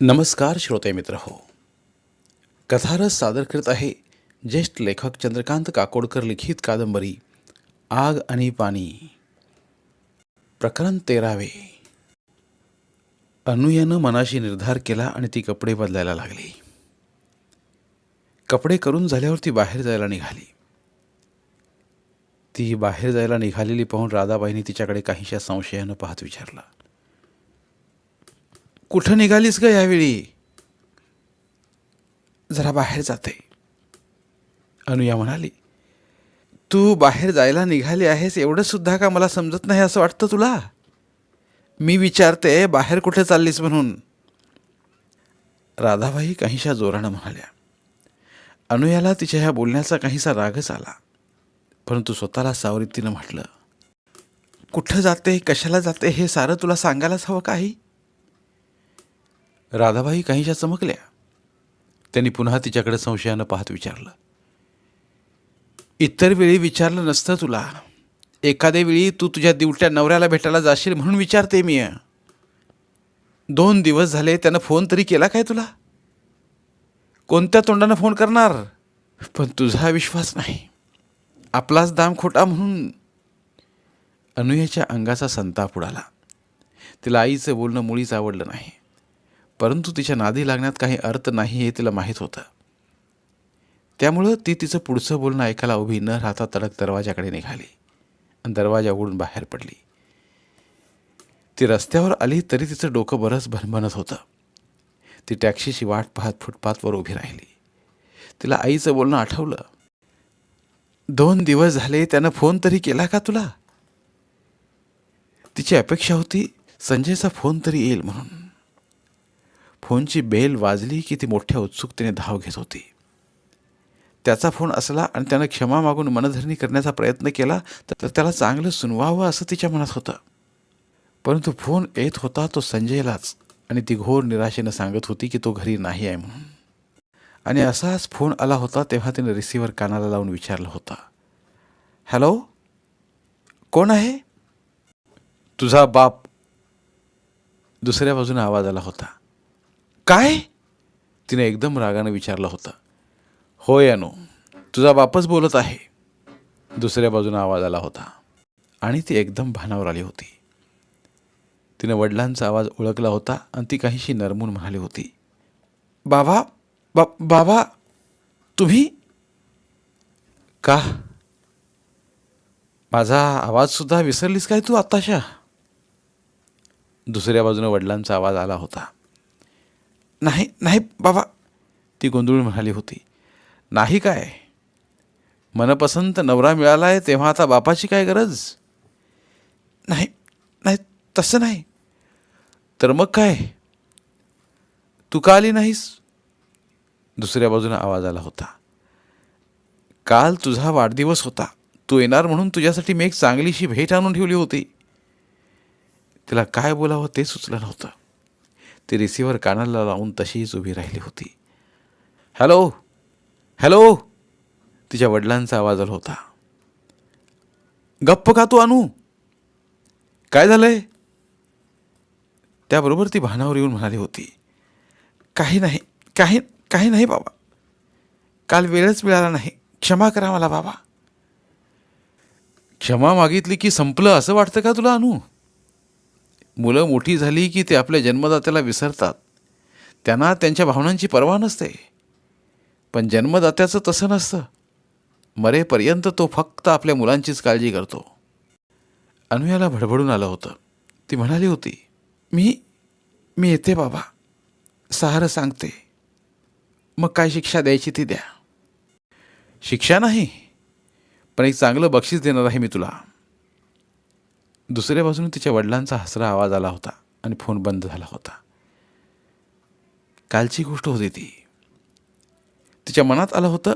नमस्कार श्रोते मित्र हो। कथारस सादर करत आहे ज्येष्ठ लेखक चंद्रकांत काकोडकर लिखित कादंबरी आग आणि पाणी। प्रकरण तेरावे। अनुयानं मनाशी निर्धार केला आणि ती कपडे बदलायला लागली। कपडे करून झाल्यावर ती बाहेर जायला निघाली। ती बाहेर जायला निघालेली पाहून राधाबाईंनी तिच्याकडे काहीशा संशयानं पाहत विचारलं। कुठं निघालीस ग यावेळी? जरा बाहेर जाते. अनुया म्हणाली तू बाहेर जायला निघाली आहेस एवढं सुद्धा का मला समजत नाही असं वाटतं तुला? मी विचारते बाहेर कुठे चाललीस म्हणून? राधाबाई काहीशा जोरानं म्हणाल्या अनुयाला तिच्या ह्या बोलण्याचा काहीसा रागच आला परंतु स्वतःला सावरीतीनं म्हटलं कुठं जाते कशाला जाते हे सारं तुला सांगायलाच हवं काही? राधाबाई काहीशा चमकल्या. त्यांनी पुन्हा तिच्याकडे संशयानं पाहत विचारलं इतर वेळी विचारलं नसतं तुला. एखाद्या वेळी तू तुझ्या दिवट्या नवऱ्याला भेटायला जाशील म्हणून विचारते मी. दोन दिवस झाले त्यानं फोन तरी केला काय तुला? कोणत्या तोंडानं फोन करणार? पण तुझा विश्वास नाही. आपलाच दाम खोटा म्हणून. अनुयाच्या अंगाचा संताप उडाला. तिला आईचं बोलणं मुळीच आवडलं नाही. परंतु तिच्या नादी लागण्यात काही अर्थ नाही हे तिला माहीत होतं. त्यामुळं ती तिचं पुढचं बोलणं ऐकायला उभी न राहता तडक दरवाजाकडे निघाली आणि दरवाजा उघडून बाहेर पडली. ती रस्त्यावर आली तरी तिचं डोकं बरंच भनभनत होतं. ती टॅक्सीची वाट पाहत फुटपाथवर उभी राहिली. तिला आईचं बोलणं आठवलं. दोन दिवस झाले त्यानं फोन तरी केला का तुला? तिची अपेक्षा होती संजयचा फोन तरी येईल म्हणून. फोनची बेल वाजली की ती मोठ्या उत्सुकतेने धाव घेत होती. त्याचा फोन असला आणि त्यानं क्षमा मागून मनधरणी करण्याचा प्रयत्न केला तर त्याला चांगलं सुनवावं असं तिच्या मनात होतं. परंतु फोन येत होता तो संजयलाच आणि ती घोर निराशेनं सांगत होती की तो घरी नाही आहे म्हणून. आणि असाच फोन आला होता तेव्हा तिनं रिसिव्हर कानाला लावून विचारलं होता. हॅलो कोण आहे? तुझा बाप. दुसऱ्या बाजूने आवाज आला होता. काय? तिने एकदम रागानं विचारलं होतं. होय अनु तुझा बापच बोलत आहे. दुसऱ्या बाजूने आवाज आला होता. आणि ती एकदम भानावर आली होती. तिने वडिलांचा आवाज ओळखला होता आणि ती काहीशी नरमून म्हणाली होती. बाबा बा बाबा तुम्ही? का? माझा आवाजसुद्धा विसरलीस काय तू आत्ताशा? दुसऱ्या बाजूने वडिलांचा आवाज आला होता. नाही नाही बाबा. ती गोंधळून म्हणाली होती. नाही काय? मनपसंत नवरा मिळाला आहे तेव्हा आता बापाची काय गरज? नाही नाही तसं नाही. तर मग काय? तू का आली नाहीस? दुसऱ्या बाजूने आवाज आला होता. काल तुझा वाढदिवस होता. तू येणार म्हणून तुझ्यासाठी मी एक चांगलीशी भेट आणून ठेवली होती. तिला काय बोलावं ते सुचलं नव्हतं. ती रिसिव्हर कानाला लावून तशीच उभी राहिली होती. हॅलो? हॅलो? तिच्या वडिलांचा आवाज आला होता. गप्प का तू आणू काय झालंय? त्याबरोबर ती भानावर येऊन म्हणाली होती. काही नाही काही काही नाही बाबा. काल वेळच मिळाला नाही. क्षमा करा मला बाबा. क्षमा मागितली की संपलं असं वाटतं का तुला अनु? मुलं मोठी झाली की ते आपल्या जन्मदात्याला विसरतात. त्यांना त्यांच्या भावनांची पर्वा नसते. पण जन्मदात्याचं तसं नसतं. मरेपर्यंत तो फक्त आपल्या मुलांचीच काळजी करतो. अनुयाला भडभडून आलं होतं. ती म्हणाली होती मी मी येते बाबा. सहारं सांगते. मग काय शिक्षा द्यायची ती द्या. शिक्षा नाही. पण एक चांगलं बक्षीस देणार आहे मी तुला. दुसऱ्या बाजूने तिच्या वडिलांचा हसरा आवाज आला होता आणि फोन बंद झाला होता. कालची गोष्ट होती ती. तिच्या मनात आलं होतं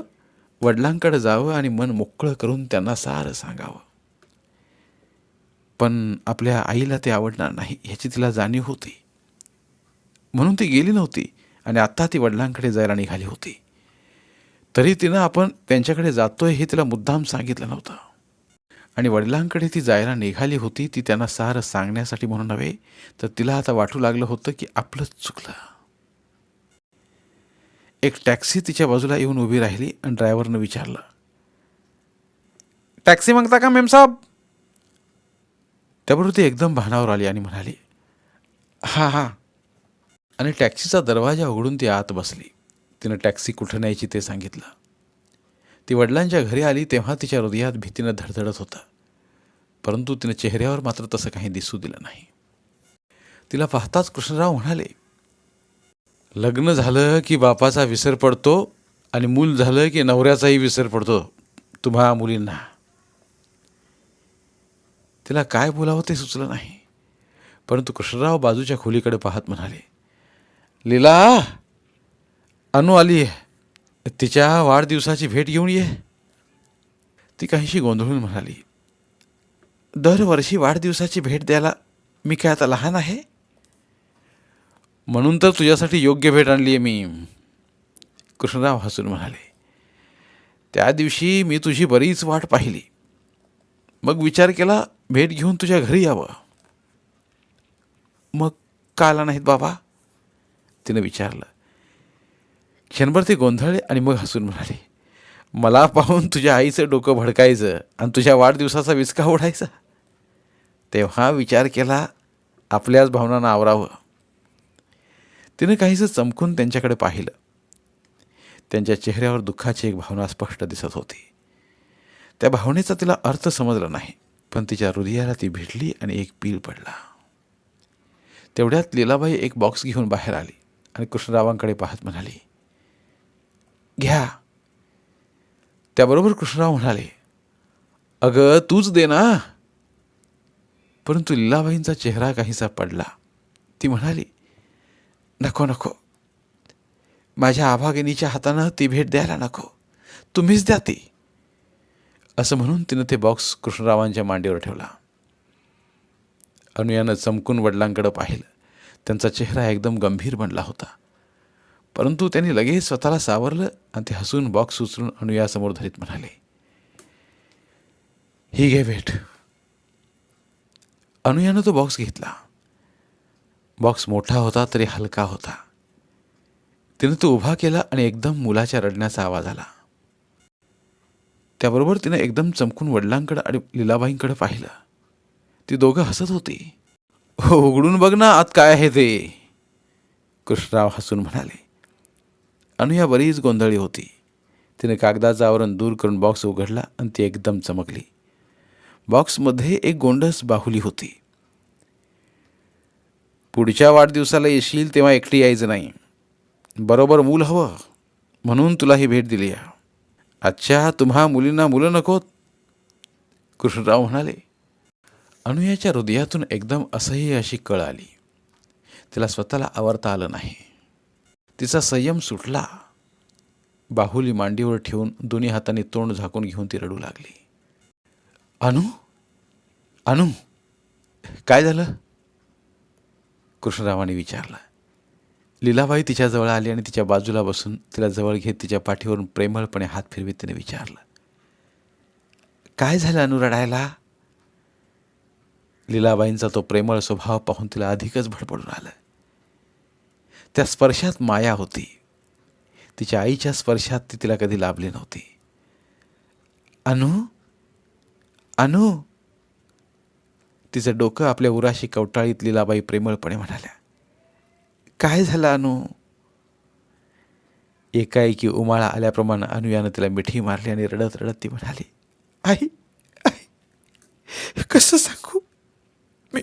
वडिलांकडे जावं आणि मन मोकळं करून त्यांना सारं सांगावं. पण आपल्या आईला ते आवडणार नाही ह्याची तिला जाणीव होती. म्हणून ती गेली नव्हती आणि आत्ता ती वडिलांकडे जायला निघाली होती. तरी तिनं आपण त्यांच्याकडे जातोय हे तिला मुद्दाम सांगितलं नव्हतं. आणि वडिलांकडे ती जायला निघाली होती ती त्यांना सारं सांगण्यासाठी म्हणून नव्हे तर तिला आता वाटू लागलं होतं की आपलंच चुकलं. एक टॅक्सी तिच्या बाजूला येऊन उभी राहिली आणि ड्रायव्हरनं विचारलं टॅक्सी मागता का मेम साहेब त्याबरोबर ती एकदम भानावर आली आणि म्हणाली हां हां. आणि टॅक्सीचा दरवाजा उघडून ती आत बसली. तिनं टॅक्सी कुठं न्यायची ते सांगितलं. ती वडिलांच्या घरी आली तेव्हा तिच्या हृदयात भीतीनं धडधडत होतं. परंतु तिनं चेहऱ्यावर मात्र तसं काही दिसू दिलं नाही. तिला पाहताच कृष्णराव म्हणाले लग्न झालं की बापाचा विसर पडतो आणि मूल झालं की नवऱ्याचाही विसर पडतो तुम्हा मुलींना. तिला काय बोलावं ते सुचलं नाही. परंतु कृष्णराव बाजूच्या खोलीकडे पाहत म्हणाले लीला अनु आली आहे तिच्या वाढदिवसाची भेट घेऊन ये. ती काहीशी गोंधळून म्हणाली दरवर्षी वाढदिवसाची भेट द्यायला मी काय आता लहान आहे? म्हणून तर तुझ्यासाठी योग्य भेट आणली आहे मी. कृष्णराव हसून म्हणाले त्या दिवशी मी तुझी बरीच वाट पाहिली. मग विचार केला भेट घेऊन तुझ्या घरी यावं. मग का आला नाहीत बाबा? तिनं विचारलं. क्षणभर ते गोंधळले आणि मग हसून म्हणाले मला पाहून तुझ्या आईचं डोकं भडकायचं आणि तुझ्या वाढदिवसाचा विचका ओढायचा. तेव्हा विचार केला आपल्याच भावनांना आवरावं. तिनं काहीसं चमकून त्यांच्याकडे पाहिलं. त्यांच्या चेहऱ्यावर दुःखाची एक भावना स्पष्ट दिसत होती. त्या भावनेचा तिला अर्थ समजला नाही पण तिच्या हृदयाला ती भिडली आणि एक पील पडला. तेवढ्यात लीलाबाई एक बॉक्स घेऊन बाहेर आली आणि कृष्णरावांकडे पाहत म्हणाली घ्या. त्याबरोबर कृष्णराव म्हणाले अगं तूच दे ना. परंतु लीलाबाईंचा चेहरा काहीसा पडला. ती म्हणाली नको नको. माझ्या आभागिनीच्या हातानं ती भेट द्यायला नको. तुम्हीच द्या ती. असं म्हणून तिनं ते बॉक्स कृष्णरावांच्या मांडीवर ठेवला. अनुयानं चमकून वडिलांकडं पाहिलं. त्यांचा चेहरा एकदम गंभीर बनला होता. परंतु त्यांनी लगेच स्वतःला सावरलं आणि ते हसून बॉक्स उचलून अनुयासमोर धरीत म्हणाले ही घे भेट. अनुयानं तो बॉक्स घेतला. बॉक्स मोठा होता तरी हलका होता. तिनं तो उभा केला आणि एकदम मुलाच्या रडण्याचा आवाज आला. त्याबरोबर तिनं एकदम चमकून वडिलांकडे आणि लिलाबाईंकडे पाहिलं. ती दोघं हसत होती. हो उघडून बघ ना आत काय आहे ते. कृष्णराव हसून म्हणाले अनुया बरीच गोंधळी होती. तिने कागदाचं आवरण दूर करून बॉक्स उघडला आणि ती एकदम चमकली. बॉक्समध्ये एक गोंडस बाहुली होती. पुढच्या वाढदिवसाला येशील तेव्हा एकटी यायचं नाही. बरोबर मूल हवं. म्हणून तुला ही भेट दिली आहे. अच्छा तुम्हा मुलींना मुलं नकोत कृष्णराव म्हणाले अनुयाच्या हृदयातून एकदम असह्य अशी कळ आली. तिला स्वतःला आवरता आलं नाही. तिचा संयम सुटला. बाहुली मांडीवर ठेवून दोन्ही हाताने तोंड झाकून घेऊन ती रडू लागली. अनु? अनु? काय झालं? कृष्णरावाने विचारलं. लीलाबाई तिच्याजवळ आली आणि तिच्या बाजूला बसून तिला जवळ घेत तिच्या पाठीवरून प्रेमळपणे हात फिरवीत तिने विचारलं. काय झालं अनु रडायला? लीलाबाईंचा तो प्रेमळ स्वभाव पाहून तिला अधिकच भडबडून आलं. त्या स्पर्शात माया होती. तिच्या आईच्या स्पर्शात ती तिला कधी लाभली नव्हती. अनु अनु. तिचं डोकं आपल्या उराशी कवटाळीत लीलाबाई प्रेमळपणे म्हणाल्या काय झालं अनु? एकाएकी उमाळा आल्याप्रमाणे अनुयानं तिला मिठी मारली आणि रडत रडत ती म्हणाली आई आई कसं सांगू? मी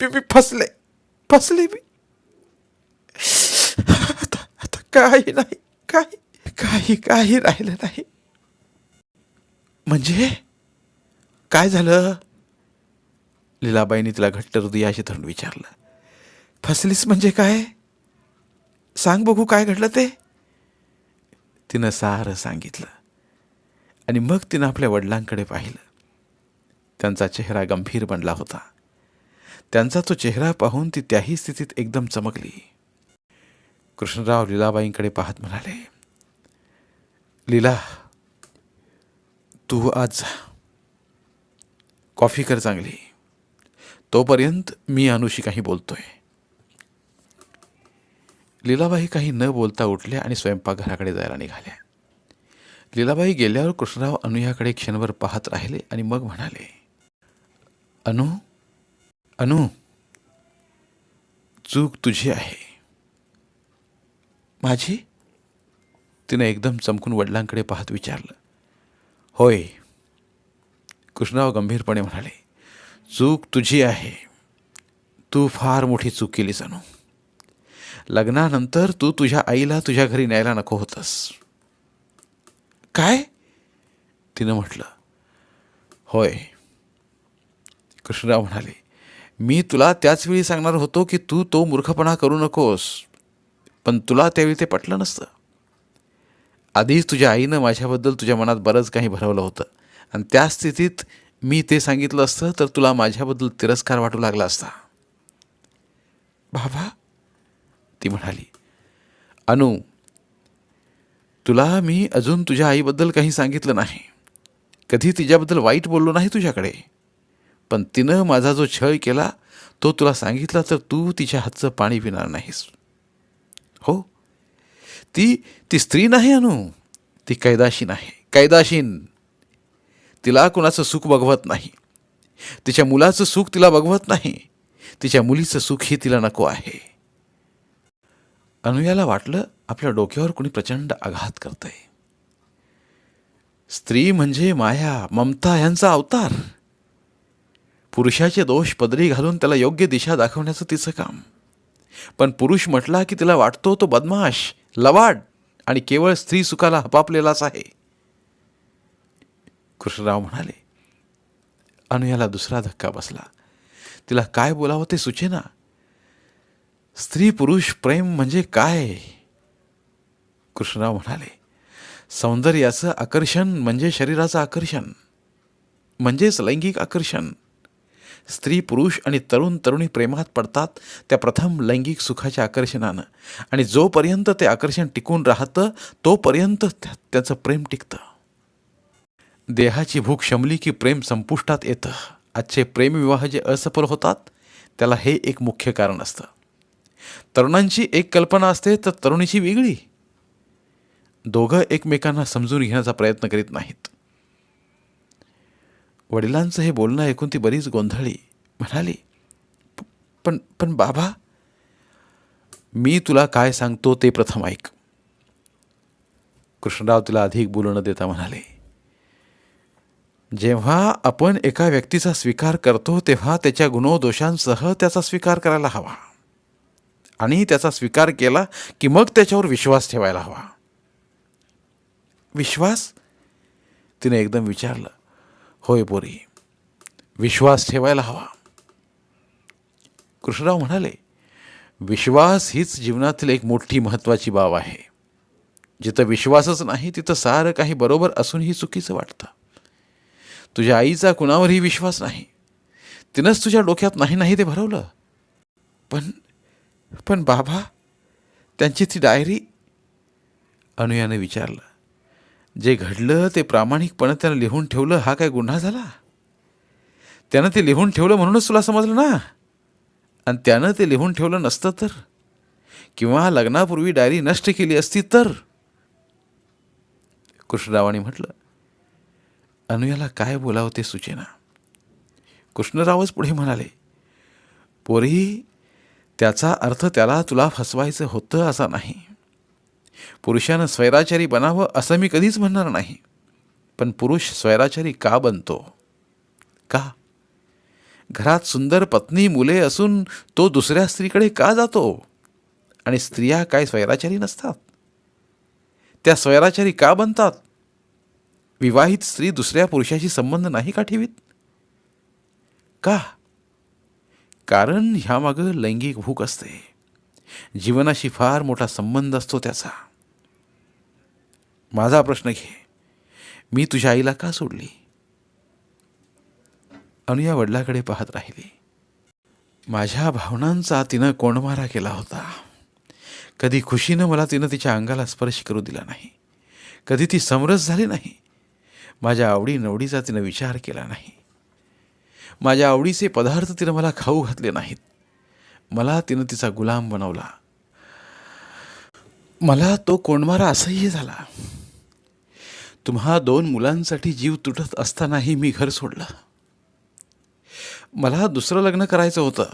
मी मी फसले फसले मी आता आता काही नाही काही काही काही राहिलं नाही. म्हणजे? काय झालं? लीलाबाईने तिला घट्ट हृदयाशी धरून विचारलं. फसलीस म्हणजे काय? सांग बघू काय घडलं ते. तिनं सारं सांगितलं. आणि मग तिनं आपल्या वडिलांकडे पाहिलं. त्यांचा चेहरा गंभीर बनला होता. त्यांचा तो चेहरा पाहून ती त्याही स्थितीत एकदम चमकली. कृष्णराव लीलाबाईंकडे पाहत म्हणाले लीला तू आज जा. कॉफी कर चांगली. तोपर्यंत मी अनुशी काही बोलतोय. लीलाबाई काही न बोलता उठल्या आणि स्वयंपाकघराकडे जायला निघाल्या. लीलाबाई गेल्यावर कृष्णराव अनुयाकडे क्षणभर पाहत राहिले आणि मग म्हणाले अनु अनु चूक तुझी आहे. माझी? तिने एकदम चमकून वडिलांकडे पाहत विचारलं. होय कृष्णराव गंभीरपणे म्हणाले चूक तुझी आहे. तू फार मोठी चूक केली जाणू लग्नानंतर तू तुझ्या आईला तुझ्या घरी न्यायला नको होतस. काय? तिनं म्हटलं. होय. कृष्णराव म्हणाले मी तुला त्याच वेळी सांगणार होतो की तू तो मूर्खपणा करू नकोस. पण तुला त्यावेळी ते पटलं नसतं. आधीच तुझ्या आईनं माझ्याबद्दल तुझ्या मनात बरंच काही भरवलं होतं. आणि त्या स्थितीत मी ते सांगितलं असतं तर तुला माझ्याबद्दल तिरस्कार वाटू लागला असता. बाबा ती म्हणाली अनु तुला मी अजून तुझ्या आईबद्दल काही सांगितलं नाही. कधी तिच्याबद्दल वाईट बोललो नाही तुझ्याकडे. पण तिनं माझा जो छळ केला तो तुला सांगितला तर तू तिच्या हातचं पाणी पिणार नाहीस. हो. ती ती स्त्री नाही अनु. ती कैदाशीन आहे कैदाशीन. तिला कुणाचं सुख बघवत नाही. तिच्या मुलाचं सुख तिला बघवत नाही. तिच्या मुलीचं सुखही तिला नको आहे. अनुयाला वाटलं आपल्या डोक्यावर कुणी प्रचंड आघात करतंय. स्त्री म्हणजे माया ममता यांचा अवतार. पुरुषाचे दोष पदरी घालून त्याला योग्य दिशा दाखवण्याचं तिचं काम. पण पुरुष म्हटला की तिला वाटतो तो बदमाश लवाड आणि केवळ स्त्री सुखाला हपापलेलाच आहे. कृष्णराव म्हणाले अनुयाला दुसरा धक्का बसला. तिला काय बोलावं ते सुचेना. स्त्री पुरुष प्रेम म्हणजे काय? कृष्णराव म्हणाले सौंदर्याचं आकर्षण म्हणजे शरीराचं आकर्षण म्हणजेच लैंगिक आकर्षण. स्त्री पुरुष आणि तरुण तरुणी प्रेमात पडतात त्या प्रथम लैंगिक सुखाच्या आकर्षणानं. आणि जोपर्यंत ते आकर्षण टिकून राहतं तोपर्यंत त्या- त्याचं प्रेम टिकतं. देहाची भूक शमली की प्रेम संपुष्टात येतं. आजचे प्रेमविवाह जे असफल होतात त्याला हे एक मुख्य कारण असतं. तरुणांची एक कल्पना असते तर तरुणीची वेगळी. दोघं एकमेकांना समजून घेण्याचा प्रयत्न करीत नाहीत. वडिलांचं हे बोलणं ऐकून ती बरीच गोंधळी म्हणाली पण पण बाबा मी तुला काय सांगतो ते प्रथम ऐक. कृष्णराव तिला अधिक बोलू न देता म्हणाले जेव्हा आपण एका व्यक्तीचा स्वीकार करतो तेव्हा त्याच्या गुणोदोषांसह त्याचा स्वीकार करायला हवा. आणि त्याचा स्वीकार केला की मग त्याच्यावर विश्वास ठेवायला हवा. विश्वास? तिने एकदम विचारलं. होय पोरी विश्वास ठेवायला हवा. कृष्णराव म्हणाले विश्वास हीच जीवनातील एक मोठी महत्त्वाची बाब आहे. जिथं विश्वासच नाही तिथं सारं काही बरोबर असूनही चुकीचं वाटतं. तुझ्या आईचा कुणावरही विश्वास नाही. तिनंच तुझ्या डोक्यात नाही नाही ते भरवलं. पण पण बाबा त्यांची ती डायरी? अनुयाने विचारलं. जे घडलं ते प्रामाणिकपणे त्यानं लिहून ठेवलं हा काय गुन्हा झाला? त्यानं ते लिहून ठेवलं म्हणूनच तुला समजलं ना? आणि त्यानं ते लिहून ठेवलं नसतं तर? किंवा लग्नापूर्वी डायरी नष्ट केली असती तर? कृष्णरावाने म्हटलं अनुयाला काय बोलावं ते सुचेना. कृष्णरावच पुढे म्हणाले पोरी त्याचा अर्थ त्याला तुला फसवायचं होतं असा नाही. पुरुषानं स्वैराचारी बनावं असं मी कधीच म्हणणार नाही. पण पुरुष स्वैराचारी का बनतो? का? घरात सुंदर पत्नी मुले असून तो दुसऱ्या स्त्रीकडे का जातो? आणि स्त्रिया काय स्वैराचारी नसतात? त्या स्वैराचारी का बनतात? विवाहित स्त्री दुसऱ्या पुरुषाशी संबंध नाही का ठेवीत? का? कारण ह्यामागं लैंगिक भूक असते. जीवनाशी फार मोठा संबंध असतो त्याचा. माझा प्रश्न घे. मी तुझ्या आईला का सोडली? अनुया वडिलाकडे पाहत राहिली. माझ्या भावनांचा तिनं कोंडमारा केला होता. कधी खुशीनं मला तिनं तिच्या अंगाला स्पर्श करू दिला नाही. कधी ती समरस झाली नाही. माझ्या आवडीनवडीचा तिनं विचार केला नाही. माझ्या आवडीचे पदार्थ तिनं मला खाऊ घातले नाहीत. मला तिनं तिचा गुलाम बनवला. मला तो कोंडमारा असह्य झाला. तुम्हा दोन मुलांसाठी जीव तुटत असतानाही मी घर सोडलं. मला दुसरं लग्न करायचं होतं.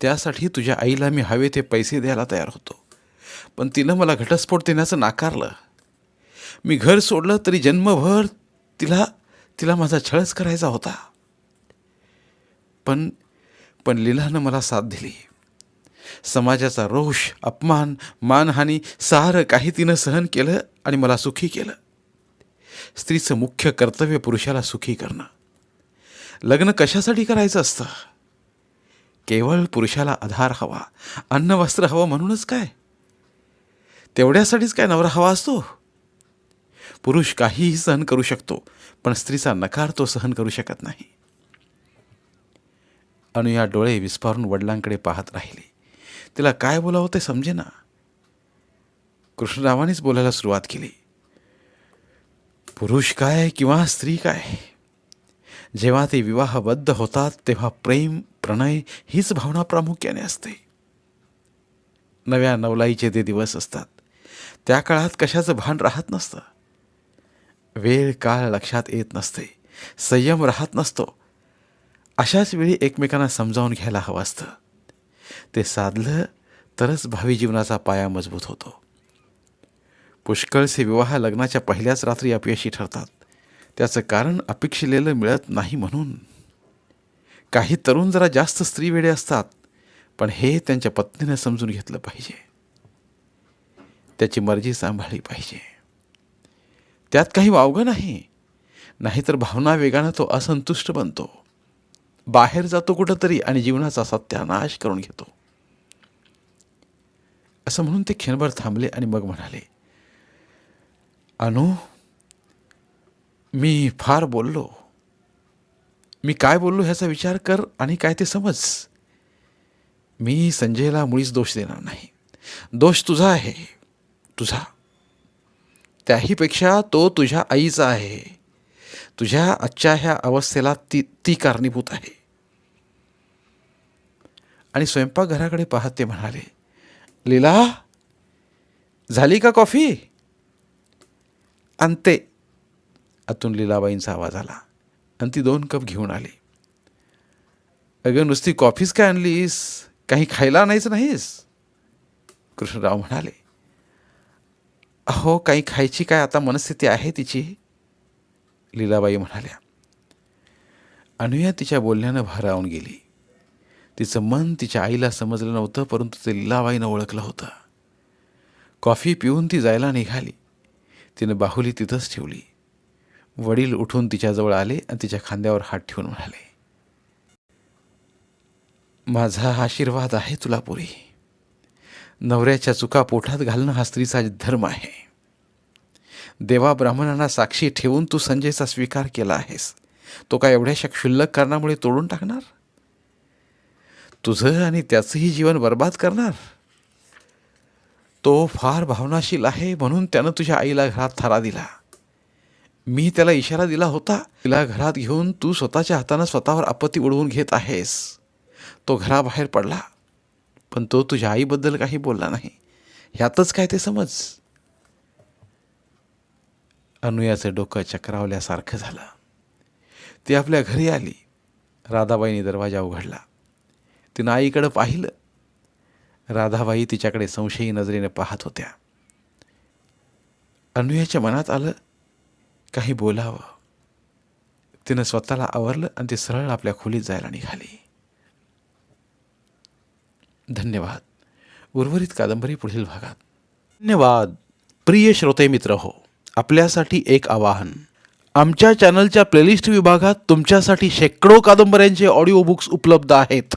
त्यासाठी तुझ्या आईला मी हवे ते पैसे द्यायला तयार होतो. पण तिनं मला घटस्फोट देण्याचं नाकारलं. मी घर सोडलं तरी जन्मभर तिला तिला माझा छळच करायचा होता. पण पण लीलानं मला साथ दिली. समाजाचा रोष अपमान मानहानी सारं काही तिनं सहन केलं आणि मला सुखी केलं. स्त्रीचं मुख्य कर्तव्य पुरुषाला सुखी करणं. लग्न कशासाठी करायचं असतं? केवळ पुरुषाला आधार हवा अन्न वस्त्र हवं म्हणूनच काय? तेवढ्यासाठीच काय नवरा हवा असतो? पुरुष काहीही सहन करू शकतो पण स्त्रीचा नकार तो सहन करू शकत नाही. अनुया डोळे विस्फारून वडिलांकडे पाहत राहिली. तिला काय बोलावं ते समजेना. कृष्णरावानेच बोलायला सुरुवात केली. पुरुष काय किंवा स्त्री काय? जेव्हा ते विवाहबद्ध होतात तेव्हा प्रेम प्रणय हीच भावना प्रामुख्याने असते. नव्या नवलाईचे ते दिवस असतात. त्या काळात कशाचं भान राहत नसतं. वेळ काळ लक्षात येत नसते. संयम राहत नसतो. अशाच वेळी एकमेकांना समजावून घ्यायला हवं असतं. ते साधलं तरच भावी जीवनाचा पाया मजबूत होतो. पुष्कळसे विवाह लग्नाच्या पहिल्याच रात्री अपयशी ठरतात. त्याचं कारण अपेक्षिलेलं मिळत नाही म्हणून. काही तरुण जरा जास्त स्त्रीवेडे असतात पण हे त्यांच्या पत्नीनं समजून घेतलं पाहिजे. त्याची मर्जी सांभाळली पाहिजे. त्यात काही वावगं नाही. नाहीतर भावना वेगानं तो असंतुष्ट बनतो. बाहेर जातो कुठंतरी आणि जीवनाचा सत्यानाश करून घेतो. असं म्हणून ते क्षणभर थांबले आणि मग म्हणाले अनु मी फार बोललो. मी काय बोललो ह्याचा विचार कर आणि काय ते समज. मी संजयला मुळीच दोष देणार नाही. दोष तुझा आहे. तुझा. त्याहीपेक्षा तो तुझ्या आईचा आहे. तुझ्या आजच्या ह्या अवस्थेला ती ती कारणीभूत आहे. आणि स्वयंपाकघराकडे पाहत ते म्हणाले लीला झाली का कॉफी? अंते आतून लीलाबाईंचा आवाज आला आणि ती दोन कप घेऊन आली. अगं नुसती कॉफीच काय आणलीस? काही खायला आणायच नाहीस? कृष्णराव म्हणाले. अहो काही खायची काय आता मनस्थिती आहे तिची? लीलाबाई म्हणाल्या. अनुया तिच्या बोलण्यानं भारावून गेली. तिचं मन तिच्या आईला समजलं नव्हतं परंतु ते लीलाबाईनं ओळखलं होतं. कॉफी पिऊन ती जायला निघाली. तिनं बाहुली तिथंच ठेवली. वडील उठून तिच्याजवळ आले आणि तिच्या खांद्यावर हात ठेवून म्हणाले माझा आशीर्वाद आहे तुला पुरी. नवऱ्याच्या चुका पोटात घालणं हा स्त्रीचा धर्म आहे. देवा ब्राह्मणांना साक्षी ठेवून तू संजयचा स्वीकार केला आहेस. तो काय एवढ्याशा क्षुल्लक कारणामुळे तोडून टाकणार? तुझं आणि त्याचंही जीवन बर्बाद करणार? तो फार भावनाशील आहे म्हणून त्यानं तुझ्या आईला घरात थारा दिला. मी त्याला इशारा दिला होता तिला घरात घेऊन तू स्वतःच्या हातानं स्वतःवर आपत्ती उडवून घेत आहेस. तो घराबाहेर पडला. पण तो तुझ्या आईबद्दल काही बोलला नाही. ह्यातच काय ते समज? अनुयाचं डोकं चक्रावल्यासारखं झालं. ती आपल्या घरी आली. राधाबाईंनी दरवाजा उघडला. तिनं आईकडं पाहिलं. राधाबाई तिच्याकडे संशयी नजरेने पाहत होत्या. अनुयाच्या मनात आलं काही बोलावं. तिनं स्वतःला आवरलं आणि ती सरळ आपल्या खोलीत जायला निघाली. धन्यवाद. उर्वरित कादंबरी पुढील भागात. धन्यवाद. प्रिय श्रोते मित्र हो आपल्यासाठी एक आवाहन. आमच्या चॅनलच्या प्लेलिस्ट विभागात तुमच्यासाठी शेकडो कादंबऱ्यांचे ऑडिओ बुक्स उपलब्ध आहेत.